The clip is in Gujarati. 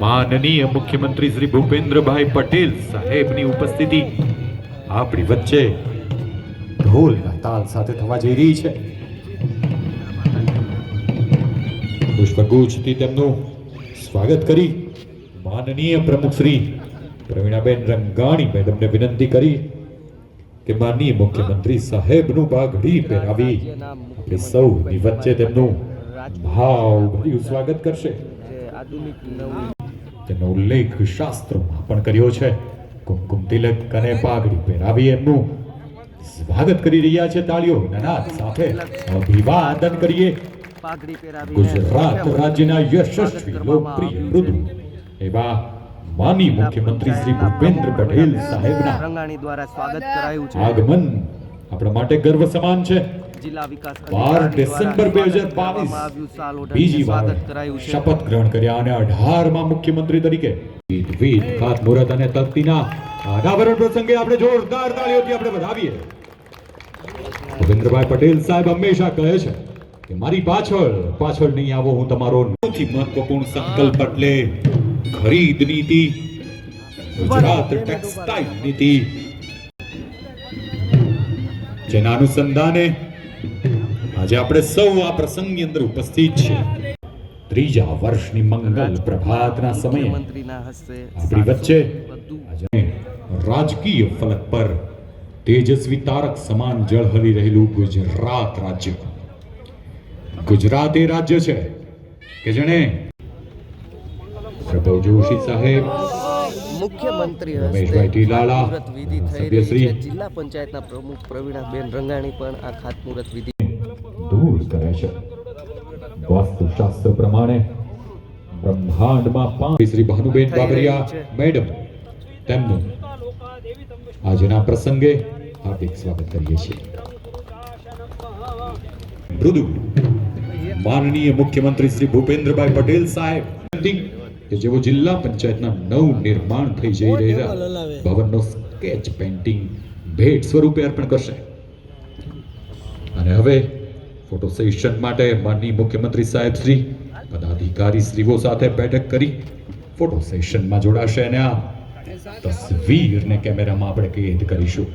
માનનીય મુખ્યમંત્રી શ્રી ભૂપેન્દ્રભાઈ પટેલ સાહેબની ઉપસ્થિતિ આપણી વચ્ચે ઢોલના તાલ સાથે થવા જઈ રહી છે. પુષ્પગુચ્છથી તેમનું સ્વાગત કરી માનનીય પ્રમુખ શ્રી પ્રવીણાબેન રંગાણી મેડમને વિનંતી કરી કે માનનીય મુખ્યમંત્રી સાહેબનું બાઘડી પહેરાવી આપણે સૌની વચ્ચે તેમનું ભાવભર્યું સ્વાગત કરશે. આધુનિક નવી તેનો ઉલ્લેખ શાસ્ત્રોમાં પણ કર્યો છે. કુમકુમ તિલક અને પાઘડી પહેરાવી એમનું. સ્વાગત કરી રહ્યા છે તાળીઓ. નાદ સાથે અભિવાદન કરીએ. ગુજરાત મુખ્યમંત્રી રાજ્યના યશસ્વી લોકપ્રિય મૃદુ. એવા માની મુખ્યમંત્રી શ્રી ભૂપેન્દ્ર પટેલ સાહેબના રંગાણી દ્વારા સ્વાગત કરાયું છે. આગમન આપણા માટે ગર્વ સમાન છે. જિલ્લા વિકાસ બાર ડિસેમ્બર બે હજાર બાવીસ આવ્યું. સાલ ઓઢાડીને બીજી વાર સ્વાગત કરાયું છે. શપથ ગ્રહણ કર્યા અને અઢારમાં મુખ્યમંત્રી તરીકે વિધ ખાતમુહૂર્ત અને તકતીના અનાવરણ પ્રસંગે આપણે જોરદાર તાળીઓથી આપણે વધાવીએ. ભૂપેન્દ્રભાઈ પટેલ સાહેબ હંમેશા કહે છે કે મારી પાછળ પાછળ નહીં આવો હું તમારો સૌથી મહત્વપૂર્ણ સંકલ્પ એટલે ખરીદ નીતિ ગુજરાત ટેક્સટાઇલ નીતિ. જેના અનુસંધાને આજે આપણે સૌ આ પ્રસંગની અંદર ઉપસ્થિત છીએ. ત્રીજા વર્ષની મંગલ પ્રભાતના સમયે આપણી વચ્ચે આજે રાજકીય ફલક પર તેજસ્વી તારક સમાન ઝળહળી રહેલું ગુજરાત રાજ્ય. ગુજરાત એ રાજ્ય છે કે જેણે પ્રભવ જોશી સાહેબ મુખ્યમંત્રી રમેશભાઈ વિધિ થઈ રહી છે. જિલ્લા પંચાયતના પ્રમુખ પ્રવીણાબેન રંગાણી પણ આ ખાતમુહૂર્ત વિધિ દૂર કરે છે. વાસ્તુશાસ્ત્ર પ્રમાણે બ્રહ્માંડમાં પાંચ શ્રી ભાનુબેન બાબરિયા મેડમ તેમનું આજના પ્રસંગે હાર્દિક સ્વાગત કરીએ છીએ. મૃદુ માનનીય મુખ્યમંત્રી શ્રી ભૂપેન્દ્રભાઈ પટેલ સાહેબ. કે જેઓ જિલ્લા પંચાયતના નવ નિર્માણ થઈ જઈ રહેલા ભવનનો સ્કેચ પેઇન્ટિંગ ભેટ સ્વરૂપે અર્પણ કરશે. અને હવે ફોટો સેશન માટે માનનીય મુખ્યમંત્રી સાહેબ શ્રી પદાધિકારી શ્રીઓ સાથે બેઠક કરી ફોટો સેશનમાં જોડાશે અને આ તસવીરને કેમેરામાં આપણે કેદ કરીશું.